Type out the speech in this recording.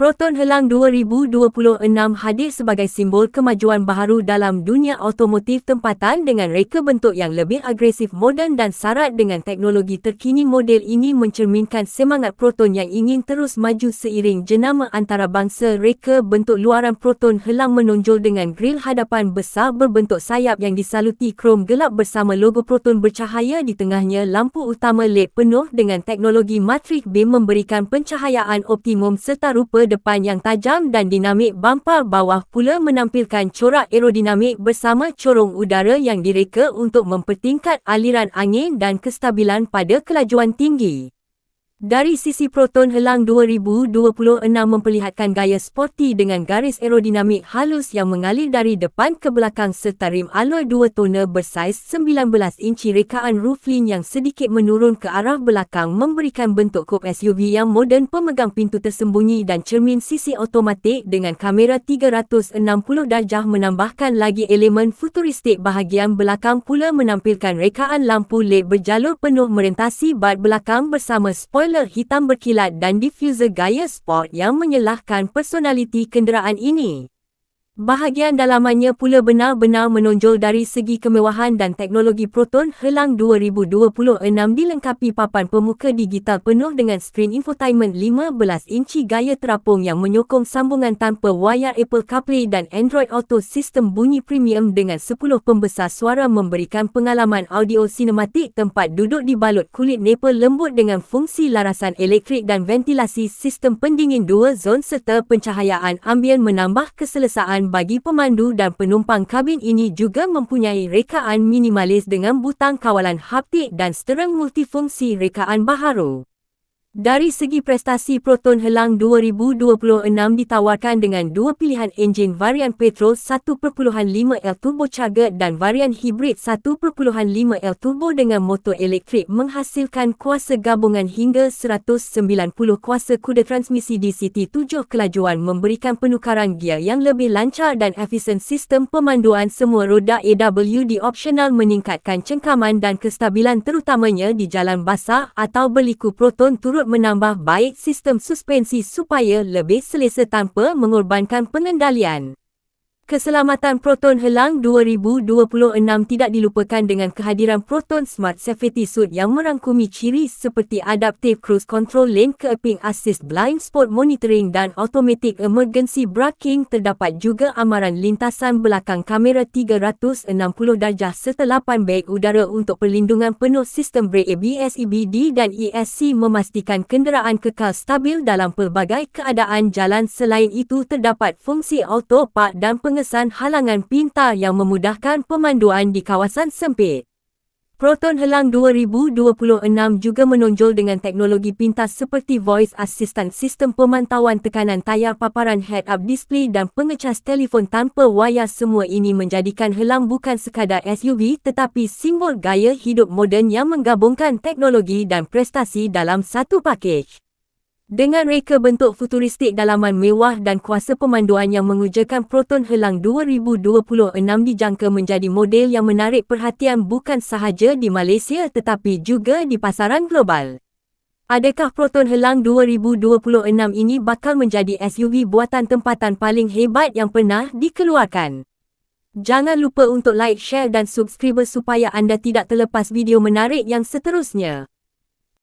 Proton Helang 2026 hadir sebagai simbol kemajuan baharu dalam dunia automotif tempatan dengan reka bentuk yang lebih agresif moden dan syarat dengan teknologi terkini. Model ini mencerminkan semangat Proton yang ingin terus maju seiring jenama antarabangsa. Reka bentuk luaran Proton Helang menonjol dengan grill hadapan besar berbentuk sayap yang disaluti krom gelap bersama logo Proton bercahaya di tengahnya. Lampu utama LED penuh dengan teknologi matrik beam memberikan pencahayaan optimum serta rupa depan yang tajam dan dinamik bumper bawah pula menampilkan corak aerodinamik bersama corong udara yang direka untuk mempertingkat aliran angin dan kestabilan pada kelajuan tinggi. Dari sisi Proton Helang 2026 memperlihatkan gaya sporty dengan garis aerodinamik halus yang mengalir dari depan ke belakang serta rim alloy dua tone bersaiz 19 inci rekaan roofline yang sedikit menurun ke arah belakang memberikan bentuk coupe SUV yang moden pemegang pintu tersembunyi dan cermin sisi automatik dengan kamera 360 darjah menambahkan lagi elemen futuristik bahagian belakang pula menampilkan rekaan lampu LED berjalur penuh merentasi bat belakang bersama spoiler spoiler hitam berkilat dan diffuser gaya sport yang menyelahkan personaliti kenderaan ini. Bahagian dalamannya pula benar-benar menonjol dari segi kemewahan dan teknologi Proton Helang 2026 dilengkapi papan pemuka digital penuh dengan skrin infotainment 15 inci gaya terapung yang menyokong sambungan tanpa wayar Apple CarPlay dan Android Auto sistem bunyi premium dengan 10 pembesar suara memberikan pengalaman audio sinematik tempat duduk dibalut kulit nepal lembut dengan fungsi larasan elektrik dan ventilasi sistem pendingin dua zon serta pencahayaan ambien menambah keselesaan bagi pemandu dan penumpang kabin ini juga mempunyai rekaan minimalis dengan butang kawalan haptik dan stereng multifungsi rekaan baharu. Dari segi prestasi Proton Helang 2026 ditawarkan dengan dua pilihan enjin varian petrol 1.5L turbocharged dan varian hibrid 1.5L turbo dengan motor elektrik menghasilkan kuasa gabungan hingga 190 kuasa kuda transmisi DCT 7 kelajuan memberikan penukaran gear yang lebih lancar dan efisien sistem pemanduan semua roda AWD opsional meningkatkan cengkaman dan kestabilan terutamanya di jalan basah atau berliku Proton turut turut menambah baik sistem suspensi supaya lebih selesa tanpa mengorbankan pengendalian. Keselamatan Proton Helang 2026 tidak dilupakan dengan kehadiran Proton Smart Safety Suite yang merangkumi ciri seperti Adaptive Cruise Control Lane Keeping Assist Blind Spot Monitoring dan Automatic Emergency Braking. Terdapat juga amaran lintasan belakang kamera 360 darjah serta 8 beg udara untuk perlindungan penuh sistem brake ABS EBD dan ESC memastikan kenderaan kekal stabil dalam pelbagai keadaan jalan. Selain itu terdapat fungsi auto park dan pengenalan pengesan halangan pintar yang memudahkan pemanduan di kawasan sempit. Proton Helang 2026 juga menonjol dengan teknologi pintas seperti Voice Assistant Sistem Pemantauan Tekanan Tayar Paparan Head-Up Display dan pengecas telefon tanpa wayar semua ini menjadikan Helang bukan sekadar SUV tetapi simbol gaya hidup moden yang menggabungkan teknologi dan prestasi dalam satu pakej. Dengan reka bentuk futuristik dalaman mewah dan kuasa pemanduan yang mengujakan Proton Helang 2026 dijangka menjadi model yang menarik perhatian bukan sahaja di Malaysia tetapi juga di pasaran global. Adakah Proton Helang 2026 ini bakal menjadi SUV buatan tempatan paling hebat yang pernah dikeluarkan? Jangan lupa untuk like, share dan subscribe supaya anda tidak terlepas video menarik yang seterusnya.